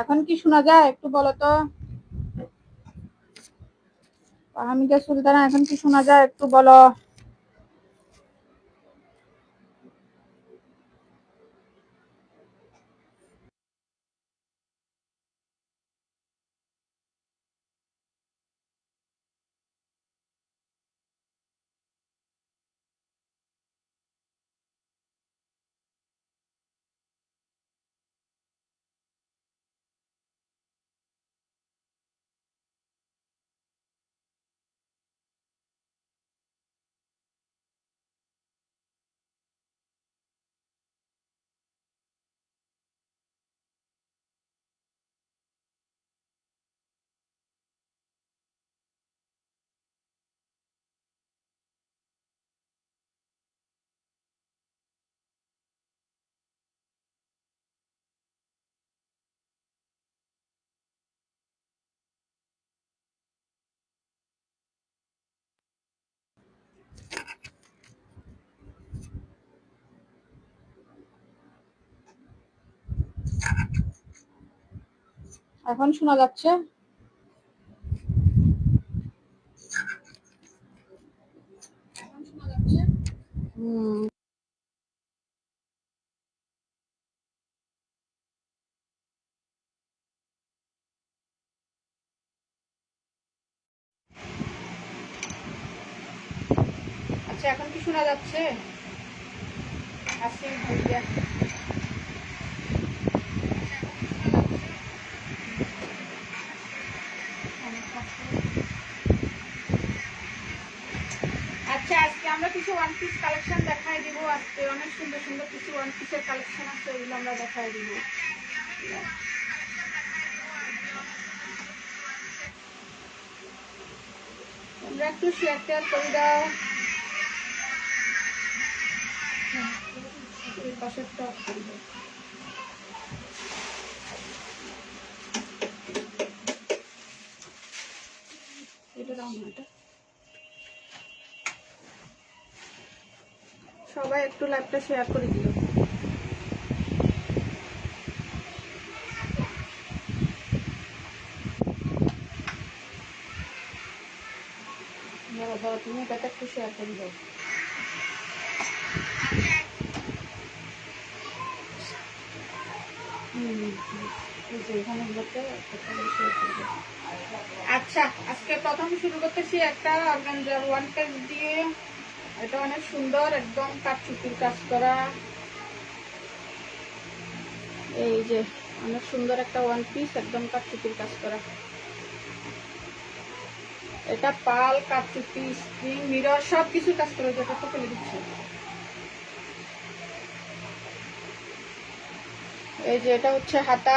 এখন কি শোনা যায়? একটু বলো তো। হামিদা সুলতানা, এখন কি শোনা যায়? একটু বলো। এখন শোনা যাচ্ছে? আচ্ছা এখন কি শোনা যাচ্ছে আসিম ভাইয়া আচ্ছা আজকে আমরা কিছু ওয়ান পিস কালেকশন দেখাই দিব, আজকে অনেক সুন্দর সুন্দর কিছু ওয়ান পিসের কালেকশন আছে ওগুলো আমরা দেখাই দিব। তোমরা একটু শেয়ার টেয়ার করে দাও। এটা দাও এটা। সবাই একটু লাইভটা শেয়ার করে দাও, তুমি এটাতে একটু শেয়ার করে দাও। আচ্ছা আজকে প্রথম শুরু করতেছি একটা অর্গানজার ওয়ান পেজ দিয়ে। এটা অনেক সুন্দর, একদম কাঠচুপির কাজ করা। এই যে, অনেক সুন্দর একটা ওয়ান পিস একদম কাঠচুপির কাজ করা। এটা পাল, কাঠচুপি স্প্রিং মিরর সব কিছু কাজ করে যেটা তো ফেলে দিচ্ছে। এই যে, এটা হচ্ছে হাতা।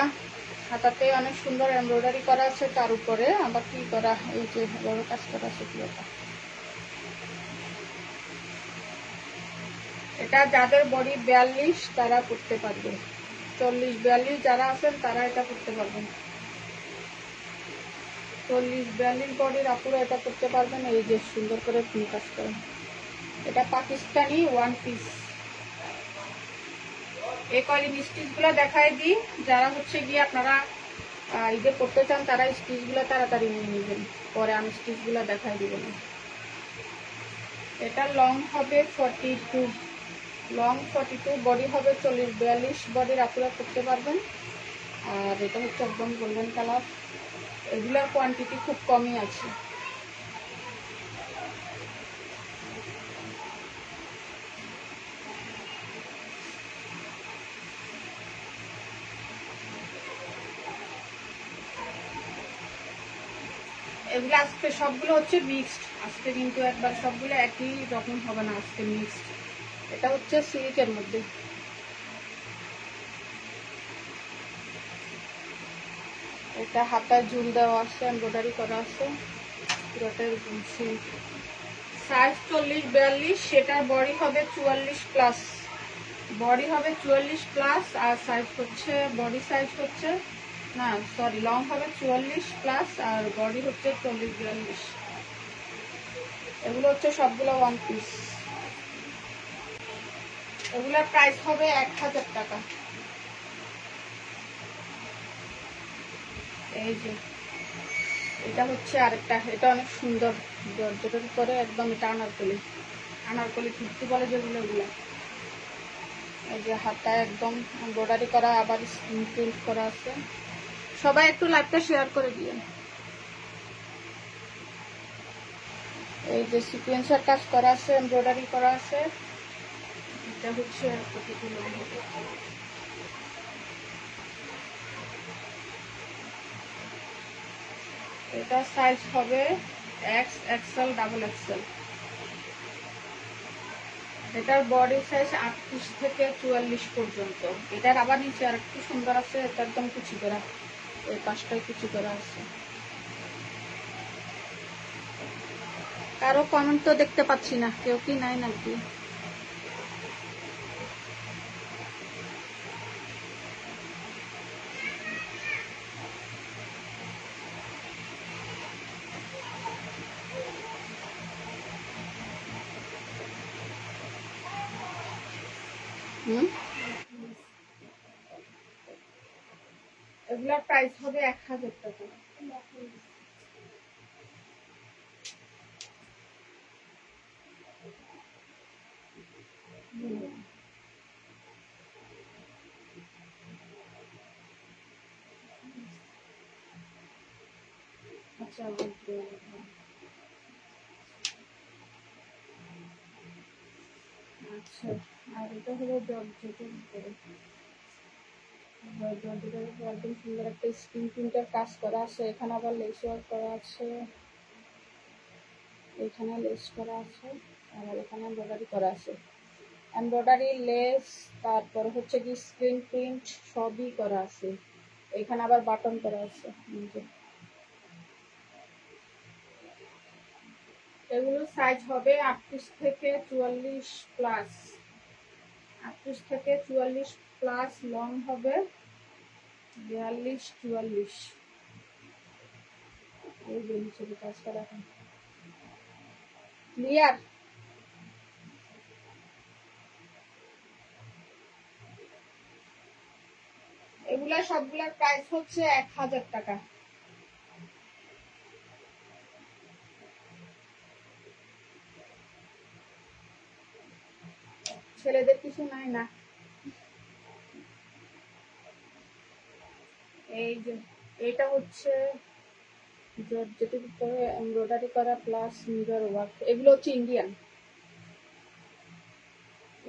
হাতাতে অনেক সুন্দর এমব্রয়ডারি করা আছে, তার উপরে আবার কি করা, এই যে বড় কাজ করা আছে পুরোটা এটা যাদের বডি বিয়াল্লিশ, তারা করতে পারবে। চল্লিশ, বিয়াল্লিশ যারা আছেন, তারা এটা করতে পারবেন চল্লিশ, বিয়াল্লিশ বডির আপুরা এটা করতে পারবেন এই যে সুন্দর করে ফুল কাজ করেন এটা পাকিস্তানি ওয়ান পিস এই কলিং স্টিচগুলো দেখাই দিই। যারা হচ্ছে গিয়ে আপনারা ঈদে করতে চান, তারা স্টিচগুলো তাড়াতাড়ি নিয়ে নেবেন। পরে আমি স্টিচগুলো দেখাই দিব না। এটা লং হবে forty two long forty two body হবে চল্লিশ, বিয়াল্লিশ বডির আপনারা করতে পারবেন। আর এটা হচ্ছে একদম গোল্ডেন কালার এগুলোর কোয়ান্টিটি খুব কমই আছে। এগুলো আজকে সবগুলো হচ্ছে মিক্সড আজকে কিন্তু একবার সবগুলো একই রকম হবে না, আজকে মিক্সড এটা হচ্ছে সিল্কের মধ্যে। এটা হাতায় ঝুল দেওয়া আছে এমব্রয়ডারি করা আছে। পুরোটা এরকম সিল্ক সাইজ চল্লিশ, বিয়াল্লিশ, সেটার বডি হবে চুয়াল্লিশ প্লাস বডি হবে চুয়াল্লিশ প্লাস আর সাইজ হচ্ছে বডি সাইজ হচ্ছে, না সরি লং হবে চুয়াল্লিশ প্লাস আর বডি হচ্ছে চল্লিশ, বিয়াল্লিশ। এগুলো হচ্ছে সবগুলো ওয়ান পিস এগুলোর প্রাইস হবে এক হাজার টাকা। এই যে, এটা হচ্ছে আরেকটা, এটা অনেক সুন্দর। জর্জেটের উপরে একদম এটা আনারকলি। আনারকলি কুর্তি বলে যেগুলো এগুলো এই যে হাতটা একদম এমব্রয়ডারি করা, আবার প্রিন্ট করা আছে। সবাই একটু লাইভটা শেয়ার করে দিয়ে এই যে সিকোয়েন্সের কাজ করা আছে এমব্রয়ডারি করা আছে। এটা হচ্ছে কতগুলো এটা সাইজ হবে এক্স এক্সেল ডাবল এক্সেল এটার বডি সাইজ আটত্রিশ থেকে চুয়াল্লিশ পর্যন্ত। এটার আবার নিচে আর একটু সুন্দর আছে, এটা একদম কুচি করা। এই পাশটায় কুচি করা আছে। কারও কমেন্ট তো দেখতে পাচ্ছি না, কেউ কি নাই নাকি? প্রাইস হবে এক হাজার টাকা। আচ্ছা। আর এটা হলো জর্জেটের উপরে জর্জেটের উপরে একদম সুন্দর একটা স্ক্রিন প্রিন্টের কাজ করা আছে। এখানে আবার লেস ওয়ার্ক করা আছে। এখানে লেস করা আছে আর এখানে এমব্রয়ডারি করা আছে। এমব্রয়ডারি লেস, তারপর হচ্ছে কি স্ক্রিন প্রিন্ট সবই করা আছে। এখানে আবার বাটন করা আছে এগুলো সাইজ হবে আটত্রিশ থেকে চুয়াল্লিশ প্লাস আটত্রিশ থেকে চুয়াল্লিশ প্লাস লং হবে বিয়াল্লিশ, চুয়াল্লিশ। এই যে নিচে কাজ করা ক্লিয়ার এগুলা সবগুলার প্রাইস হচ্ছে এক হাজার টাকা। ছেলেদের কিছু নাই না। এই যে, এটা হচ্ছে যেটুকু উপরে এমব্রয়ডারি করা প্লাস মিরর ওয়ার্ক এগুলো হচ্ছে ইন্ডিয়ান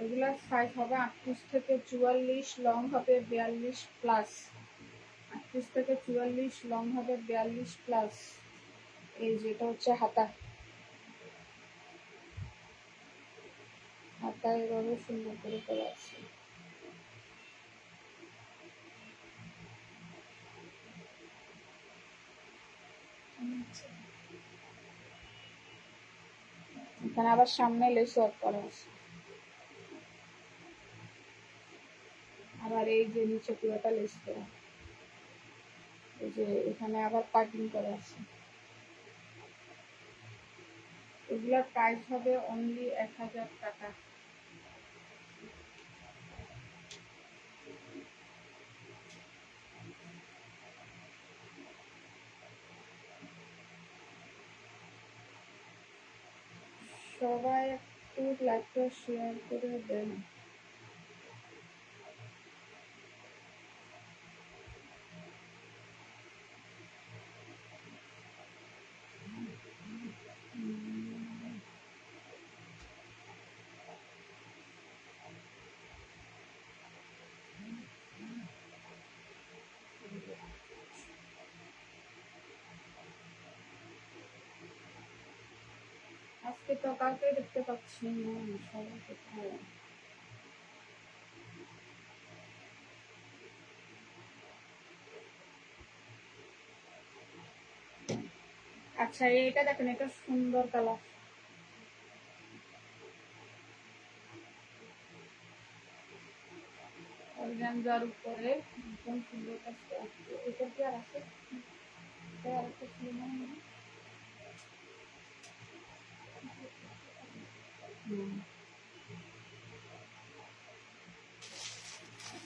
এগুলার সাইজ হবে আটত্রিশ থেকে চুয়াল্লিশ লং হবে বিয়াল্লিশ প্লাস আটত্রিশ থেকে চুয়াল্লিশ লং হবে বিয়াল্লিশ প্লাস এই যেটা হচ্ছে হাতা। হাতা এভাবে সুন্দর করে করা আছে এখানে আবার সামনে লেস ওয়ার্ক করা আছে। আবার এই যে নিচে পুরোটা লেস করা। এই যে এখানে আবার পার্কিং করা আছে। এগুলার প্রাইস হবে অনলি এক হাজার টাকা। সবাই একটু লাইভটা শেয়ার করে দেন আজকে তো কাউকে দেখতে পাচ্ছি না সবাই কোথায় আচ্ছা এটা দেখেন, এটা সুন্দর কালার। উপরে একদম সুন্দর কাজ এটা কি আর আছে? এটা আর একটা ছিল না মনে হয়? হুম।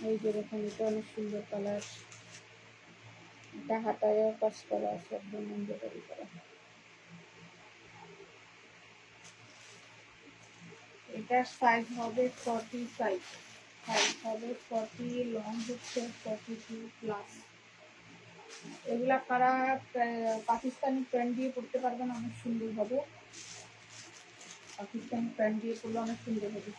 এই যে দেখুন, এটা অনেক সুন্দর কালার এটা হাতায় কাজ করা আছে, একদম এমব্রয়ডারি করা। এটার সাইজ হবে ফর্টি সাইজ সাইজ হবে ফর্টি লং হচ্ছে ফর্টি টু প্লাস এগুলা কারা পাকিস্তানি প্যান্ট দিয়ে পরতে পারবেন, অনেক সুন্দর হবে। পাকিস্তানি প্যান্ট দিয়ে পরলে অনেক সুন্দর হবে।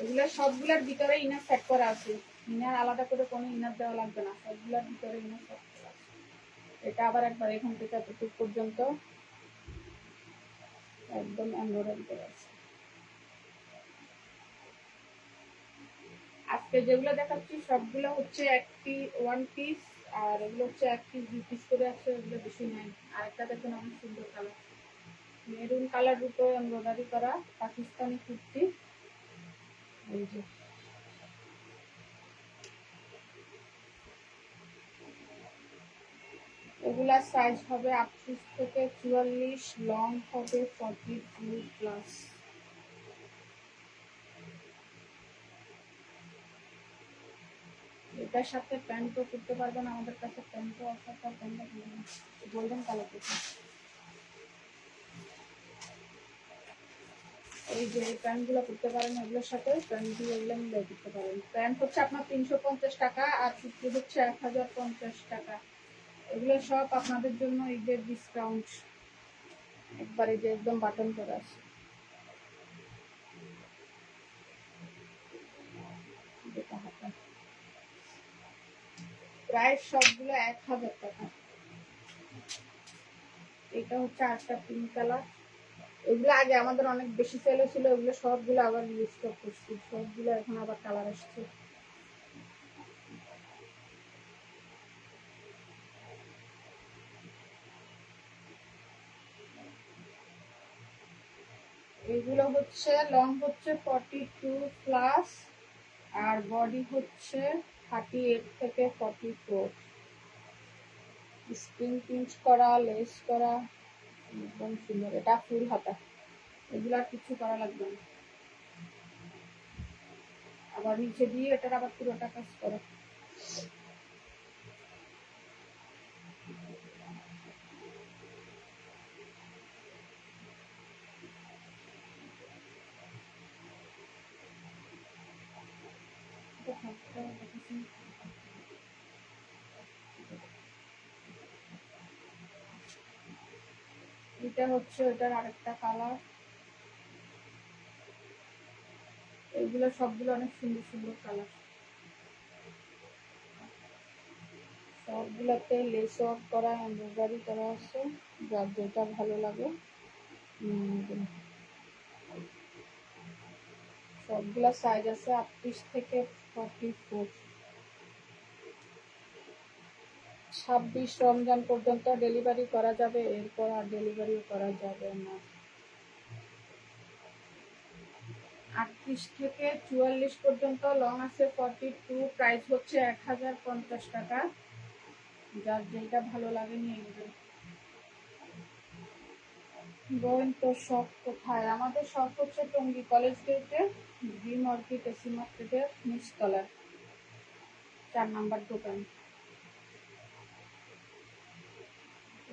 এগুলা সবগুলোর ভিতরে ইনার সেট করা আছে। ইনার আলাদা করে কোনো ইনার দেওয়া লাগবে না। সবগুলার ভিতরে ইনার সেট করা আছে। এটা আবার একবার এখান থেকে এতটুকু পর্যন্ত একদম এমব্রয়ডারি করা আছে। আজকে যেগুলো দেখাচ্ছি, সবগুলো হচ্ছে এক পিস ওয়ান পিস আর এগুলো হচ্ছে এক পিস দুই পিস করে আছে, এগুলো বেশি নাই আর একটা দেখুন, অনেক সুন্দর কালার মেরুন কালার উপরে এমব্রয়ডারি করা, পাকিস্তানি কুর্তি। এই যে। সাইজ হবে আটত্রিশ থেকে চুয়াল্লিশ লং হবে ফর্টি টু প্লাস এটার সাথে প্যান্টও করতে পারবেন আমাদের কাছে প্যান্টও আছে তার প্যান্টটা গোল্ডেন কালার করতে এই যে প্যান্টগুলো করতে পারেন এগুলোর সাথে, প্যান্ট দিয়ে এগুলো মিলে করতে পারেন। প্যান্ট হচ্ছে আপনার তিনশো পঞ্চাশ টাকা, আর কুর্তি হচ্ছে এক হাজার পঞ্চাশ টাকা। এগুলো সব আপনাদের জন্য ঈদের ডিসকাউন্ট একবার এই যে একদম বাটন করা আছে হাতে। প্রায় সবগুলো এক হাজার টাকা এটা হচ্ছে আটটা পিঙ্ক কালার এগুলো আগে আমাদের অনেক বেশি সেল ছিল ওগুলো সবগুলো আবার রিস্টক করছি সবগুলো এখন আবার কালার আসছে। এগুলো হচ্ছে লং হচ্ছে ফর্টি টু প্লাস আর বডি হচ্ছে থার্টি এইট থেকে ফর্টি ফোর। স্ক্রিন পিঞ্চ করা লেস করা, একদম সুন্দর। এটা ফুল হাতা। এগুলো আর কিছু করা লাগবে না। আবার নিচে দিয়ে এটার আবার পুরোটা কাজ করা। এটা হচ্ছে ওটার আরেকটা কালার এগুলো সবগুলো অনেক সুন্দর সুন্দর কালার সবগুলোতে লেস ওয়ার্ক করা এমব্রয়ডারি করা আছে, যার যেটা ভালো লাগে। সবগুলা সাইজ আছে আটত্রিশ থেকে ফর্টি ফোর ছাব্বিশ রমজান পর্যন্ত ডেলিভারি করা যাবে, এরপর আর ডেলিভারিও করা যাবে না। আটত্রিশ থেকে চুয়াল্লিশ পর্যন্ত লং আছে ফর্টি টু প্রাইস হচ্ছে এক হাজার পঞ্চাশ টাকা। যার যেটা ভালো লাগে নিয়ে নেবেন। বোন তো শপ কোথায়? আমাদের শপ হচ্ছে টঙ্গী কলেজ গেটে গ্রিন অর্কিড এসি মার্কেটের নিচতলায়। চার নাম্বার দোকান।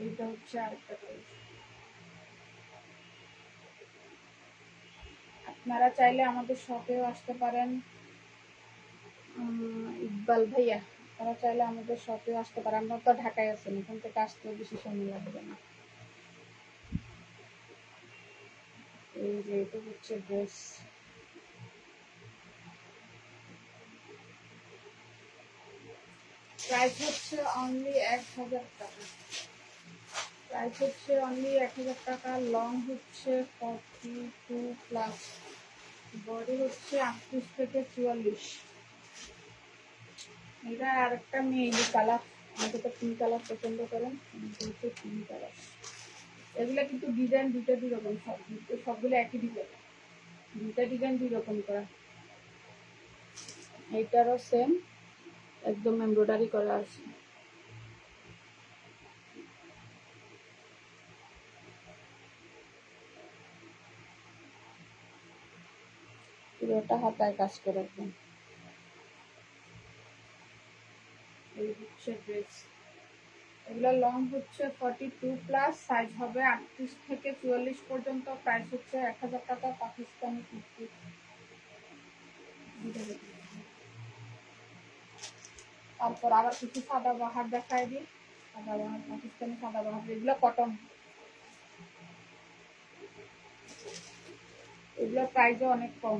এইটা হচ্ছে আরেকটা কলেজ আপনারা চাইলে আমাদের শপেও আসতে পারেন। ইকবাল ভাইয়া, আপনারা চাইলে আমাদের শপেও আসতে পারেন। আমরা তো ঢাকায় আছেন এখান থেকে আসতে বেশি সময় লাগবে না। এই যে এটা হচ্ছে ড্রেস প্রাইস হচ্ছে অনলি এক হাজার টাকা। প্রাইস হচ্ছে অনলি এক হাজার টাকা লং হচ্ছে ফর্টি টু প্লাস বডি হচ্ছে আটত্রিশ থেকে চুয়াল্লিশ। এটা আরেকটা মেয়েলি কালার আমাকে তো পিঙ্ক কালার পছন্দ করেন হচ্ছে পিঙ্ক কালার এগুলো কিন্তু ডিজাইন দুটো দুই রকম, সব সবগুলো একই ডিজাইন দুটা ডিজাইন দুই রকম করা। এইটারও সেম একদম এমব্রয়ডারি করা আছে। পুরোটা হাতায় কাজ করে এই হচ্ছে ড্রেস এগুলো লং হচ্ছে ফর্টি টু প্লাস সাইজ হবে আটত্রিশ থেকে চুয়াল্লিশ পর্যন্ত। প্রাইস হচ্ছে এক হাজার টাকা, পাকিস্তানি কুর্তি। তারপর আবার কিছু সাদা বাহার দেখায় দিই। সাদা বাহার, পাকিস্তানি সাদা বাহার, এগুলো কটন এগুলোর প্রাইসও অনেক কম।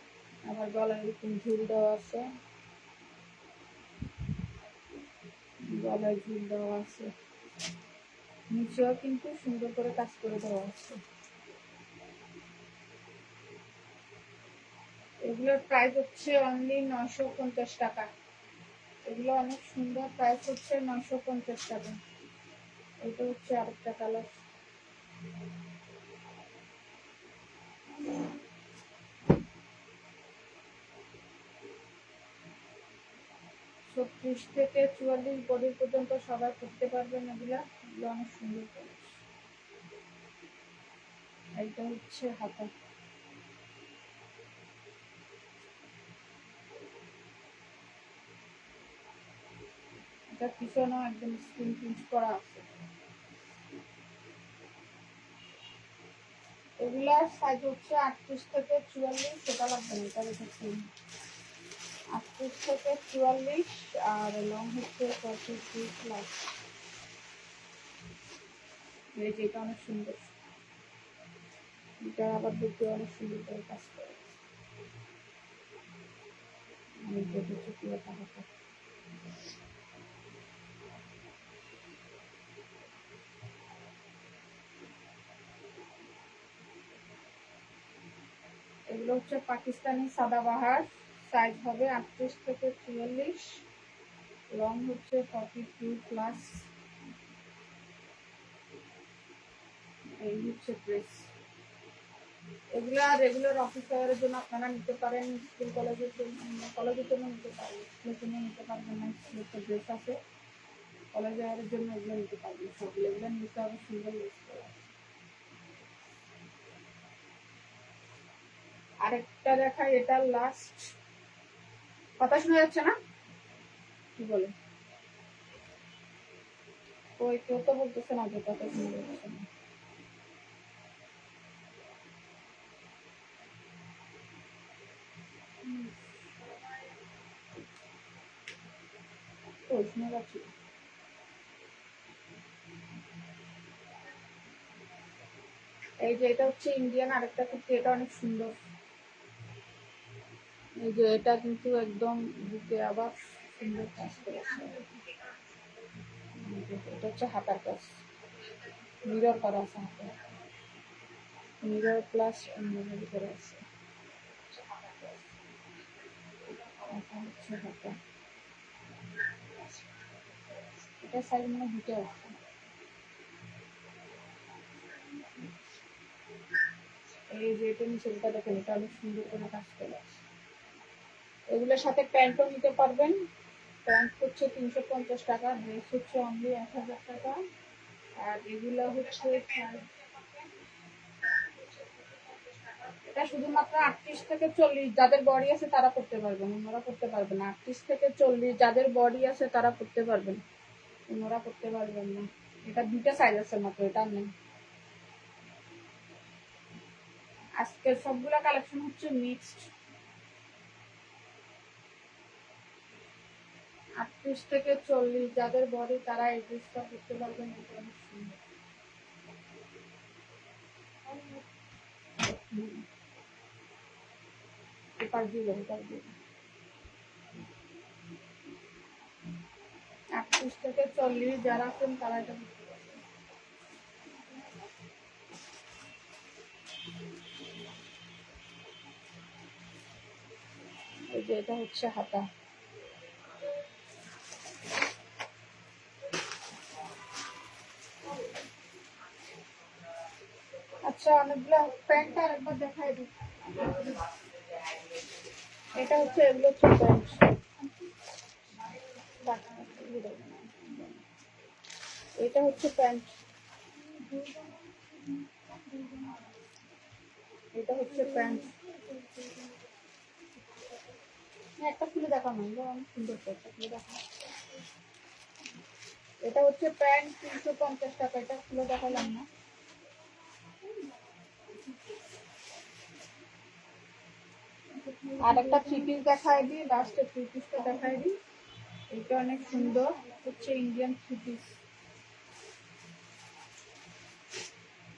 আবার গলায় এরকম ঝুল দেওয়া আছে। গলায় ঝুল দেওয়া আছে। নিচেও কিন্তু সুন্দর করে কাজ করে দেওয়া আছে। এগুলোর প্রাইস হচ্ছে অনলি নয়শো পঞ্চাশ টাকা। এগুলো অনেক সুন্দর প্রাইস হচ্ছে নয়শো পঞ্চাশ টাকা। এটা হচ্ছে আরেকটা কালার ছত্রিশ থেকে চুয়াল্লিশ বডি পর্যন্ত সবাই করতে পারবেন এগুলা এগুলো অনেক সুন্দর প্রাইস এইটা হচ্ছে হাতা। এটা পিছনেও একদম স্ক্রিন প্রিন্ট করা আছে। এগুলার সাইজ হচ্ছে আটত্রিশ থেকে চুয়াল্লিশ, সেটা লাগবে না, এটা আটত্রিশ থেকে চুয়াল্লিশ, আর লং হচ্ছে থ্রি প্লাস এই যে এটা অনেক সুন্দর। এটা আবার দেখতে অনেক সুন্দর করে কাজ করে হাতে এগুলো হচ্ছে পাকিস্তানি সাদাবাহার। সাইজ হবে আটত্রিশ থেকে চুয়াল্লিশ। লং হচ্ছে ফর্টি টু প্লাস এই হচ্ছে ড্রেস এগুলা রেগুলার অফিস আওয়ারের জন্য আপনারা নিতে পারেন স্কুল কলেজের জন্য কলেজের জন্য নিতে পারেন স্কুলের জন্য নিতে পারবেন না স্কুলের তো ড্রেস আছে। কলেজ আওয়ারের জন্য এগুলো নিতে পারবেন সবগুলো এগুলো নিতে হবে সুন্দর করা আরেকটা দেখাই, এটা লাস্ট কথা শোনা যাচ্ছে না? কি বলে? ওই কেউ তো বলতেছে না যে কথা শোনা যাচ্ছে না। এই যে, এটা হচ্ছে ইন্ডিয়ান আরেকটা কুর্তি, এটা অনেক সুন্দর। এই যে এটা কিন্তু একদম বুকে আবার সুন্দর কাজ করেছে। এটা হচ্ছে হাতার কাজ। মিরর করা আছে হাতে। মিরর প্লাস অন্যান্য করা আছে। এটা এটা সাইজ মানে দুটো আছে এই যে এটা নিচেরটা দেখেন, এটা অনেক সুন্দর করে কাজ করে আছে। এগুলোর সাথে প্যান্টও নিতে পারবেন। প্যান্ট হচ্ছে তিনশো পঞ্চাশ টাকা, ড্রেস হচ্ছে অনলি এক হাজার টাকা। আর এগুলো হচ্ছে এটা শুধুমাত্র আটত্রিশ থেকে চল্লিশ, যাদের বডি আছে তারা করতে পারবেন অন্যরা করতে পারবেন না। আটত্রিশ থেকে চল্লিশ, যাদের বডি আছে তারা করতে পারবেন অন্যরা করতে পারবেন না। এটা দুইটা সাইজ আছে মাত্র, এটা নেই আজকের সবগুলা কালেকশন হচ্ছে মিক্সড আটত্রিশ থেকে চল্লিশ, যাদের বডি তারা এই ড্রেসটা করতে পারবেন এটা সুন্দর। থেকে চল্লিশ যারা আছেন, তারা এটা হচ্ছে হাতা। অনেকগুলো প্যান্ট আর একবার দেখাই দিই। এটা হচ্ছে প্যান্ট এটা হচ্ছে প্যান্ট। এটা হচ্ছে প্যান্ট। একটা খুলে দেখানো অনেক সুন্দর একটা খুলে দেখানো এটা হচ্ছে প্যান্ট তিনশো পঞ্চাশ টাকা, এটা খুলে দেখালাম না। আর একটা থ্রি পিস দেখাই দিই লাস্টে থ্রি পিসটা দেখাই দিই। এটা অনেক সুন্দর, হচ্ছে ইন্ডিয়ান থ্রি পিস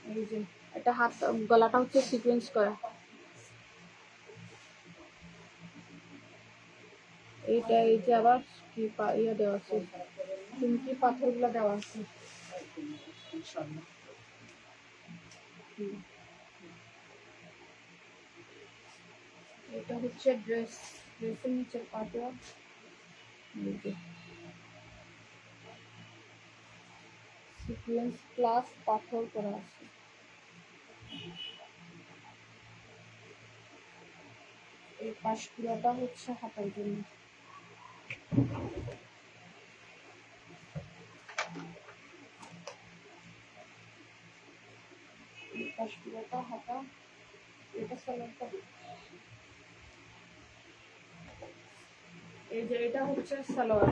এই যে, এটা হাত, গলাটা হচ্ছে সিকোয়েন্স করা। এইটা, এই যে আবার কি ইয়ে দেওয়া আছে। চুমকি পাথরগুলো দেওয়া আছে। হুম। এটা হচ্ছে ড্রেস ড্রেসের নিচে এই যে প্লাস পাথর করা আছে। এই পাশগুলোটা হচ্ছে হাতার জন্য। এই পাশগুলোটা হাতা। এটা সালোয়ারটা। এই যে এটা হচ্ছে সালোয়ার।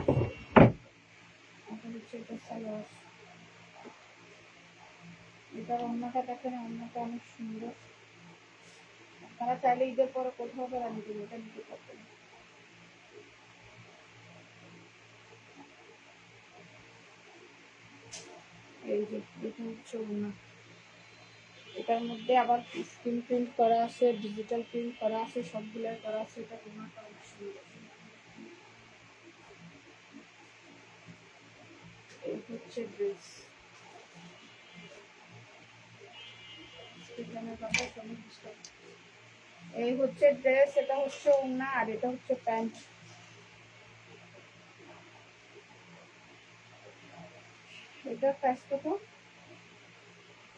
এটা অন্যটা দেখেন, অন্যটা অনেক সুন্দর। এই যে এটা এটার মধ্যে আবার স্ক্রিন প্রিন্ট করা আছে, ডিজিটাল প্রিন্ট করা আছে, সবগুলাই করা আছে, এটা ওনাটা অনেক সুন্দর এই হচ্ছে ড্রেস এই হচ্ছে ড্রেস এটা হচ্ছে ওনা আর এটা হচ্ছে প্যান্ট এটার প্রাইস কত?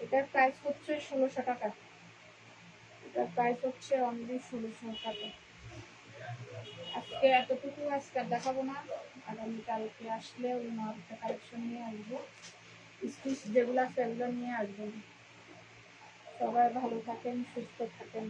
এটার প্রাইস হচ্ছে ষোলোশো টাকা। এটার প্রাইস হচ্ছে অনলি ষোলোশো টাকা। আজকে এতটুকু, আজকে দেখাবো না। আগামীকালকে আসলে ওই নটা কালেকশন নিয়ে আসব। স্টিচ যেগুলো এগুলো নিয়ে আসবেন সবাই ভালো থাকেন, সুস্থ থাকেন।